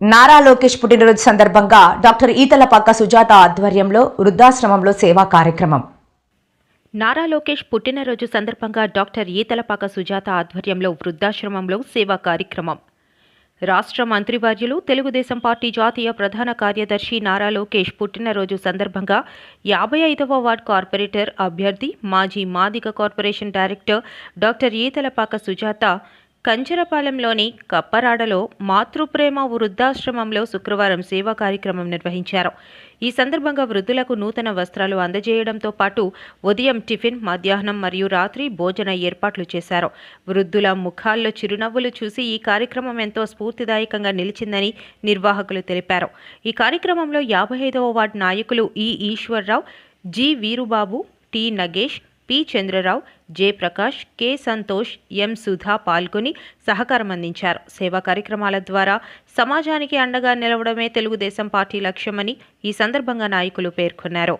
నారా లోకేష్ పుట్టినరోజు సందర్భంగా డాక్టర్ ఈతలపాక సుజాత ఆధ్వర్యంలో వృద్ధాశ్రమంలో సేవా కార్యక్రమం. నారా లోకేష్ పుట్టినరోజు సందర్భంగా డాక్టర్ ఈతలపాక సుజాత ఆధ్వర్యంలో వృద్ధాశ్రమంలో సేవా కార్యక్రమం. రాష్ట్ర మంత్రివర్యులు తెలుగుదేశం పార్టీ జాతీయ ప్రధాన కార్యదర్శి నారా లోకేష్ పుట్టినరోజు సందర్భంగా యాభై ఐదవ వార్డ్ కార్పొరేటర్ అభ్యర్థి మాజీ Madiga corporation director doctor Eethalapaka Sujatha కంచరపాలెంలోని కప్పరాడలో మాతృప్రేమ వృద్ధాశ్రమంలో శుక్రవారం సేవా కార్యక్రమం నిర్వహించారు. ఈ సందర్భంగా వృద్ధులకు నూతన వస్త్రాలు అందజేయడంతో పాటు ఉదయం టిఫిన్ మధ్యాహ్నం మరియు రాత్రి భోజన ఏర్పాట్లు చేశారు. వృద్ధుల ముఖాల్లో చిరునవ్వులు చూసి ఈ కార్యక్రమం ఎంతో స్ఫూర్తిదాయకంగా నిలిచిందని నిర్వాహకులు తెలిపారు. ఈ కార్యక్రమంలో యాభై ఐదవ వార్డు నాయకులు E Eshwarrao G Veerubabu T Nagesh P Chandrarao J Prakash K Santosh M Sudha పాల్గొని సహకారం అందించారు సేవా కార్యక్రమాల ద్వారా సమాజానికి అండగా నిలవడమే తెలుగుదేశం పార్టీ లక్ష్యమని ఈ సందర్భంగా నాయకులు పేర్కొన్నారు.